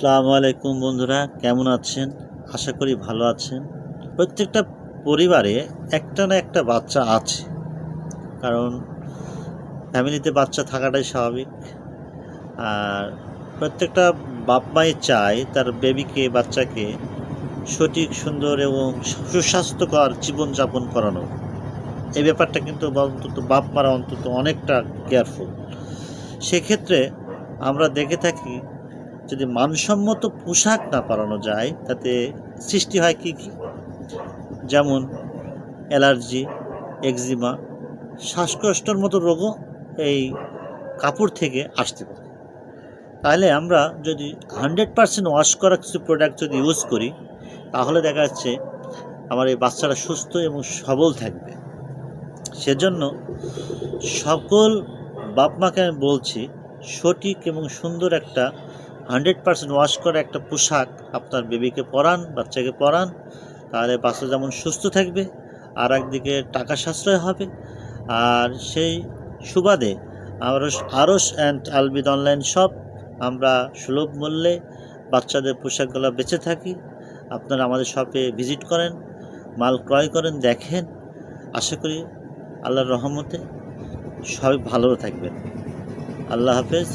আসসালামু আলাইকুম বন্ধুরা, কেমন আছেন? আশা করি ভালো আছেন। প্রত্যেকটা পরিবারে একটা না একটা বাচ্চা আছে। কারণ ফ্যামিলিতে বাচ্চা থাকাটাই স্বাভাবিক। আর প্রত্যেকটা বাপ মাই চায় তার বেবিকে বাচ্চাকে সঠিক, সুন্দর এবং সুস্বাস্থ্যকর জীবনযাপন করানো। এই ব্যাপারটা কিন্তু অন্তত বাপ মারা অন্তত অনেকটা কেয়ারফুল সেক্ষেত্রে আমরা দেখে থাকি যদি মানসম্মত পোশাক না পরানো যায়, তাতে সৃষ্টি হয় কি কি? যেমন অ্যালার্জি, একজিমা, শ্বাসকষ্টর মতো রোগও এই কাপড় থেকে আসতে পারে। তাহলে আমরা যদি হান্ড্রেড পার্সেন্ট ওয়াশ করা কিছু প্রোডাক্ট যদি ইউজ করি, তাহলে দেখা যাচ্ছে আমার এই বাচ্চারা সুস্থ এবং সবল থাকবে। সেজন্য সকল বাপ মাকে আমি বলছি, সঠিক এবং সুন্দর একটা হান্ড্রেড পার্সেন্ট ওয়াশ করা একটা পোশাক আপনার বেবিকে পরান, বাচ্চাকে পরান, তাহলে বাচ্চা যেমন সুস্থ থাকবে আর একদিকে টাকা সাশ্রয় হবে। আর সেই সুবাদে আরস আরস অ্যান্ড আলবিদ অনলাইন শপ আমরা সুলভ মূল্যে বাচ্চাদের পোশাকগুলো বেঁচে থাকি। আপনারা আমাদের শপে ভিজিট করেন, মাল ক্রয় করেন, দেখেন। আশা করি আল্লাহর রহমতে সবাই ভালো থাকবেন। আল্লাহ হাফেজ।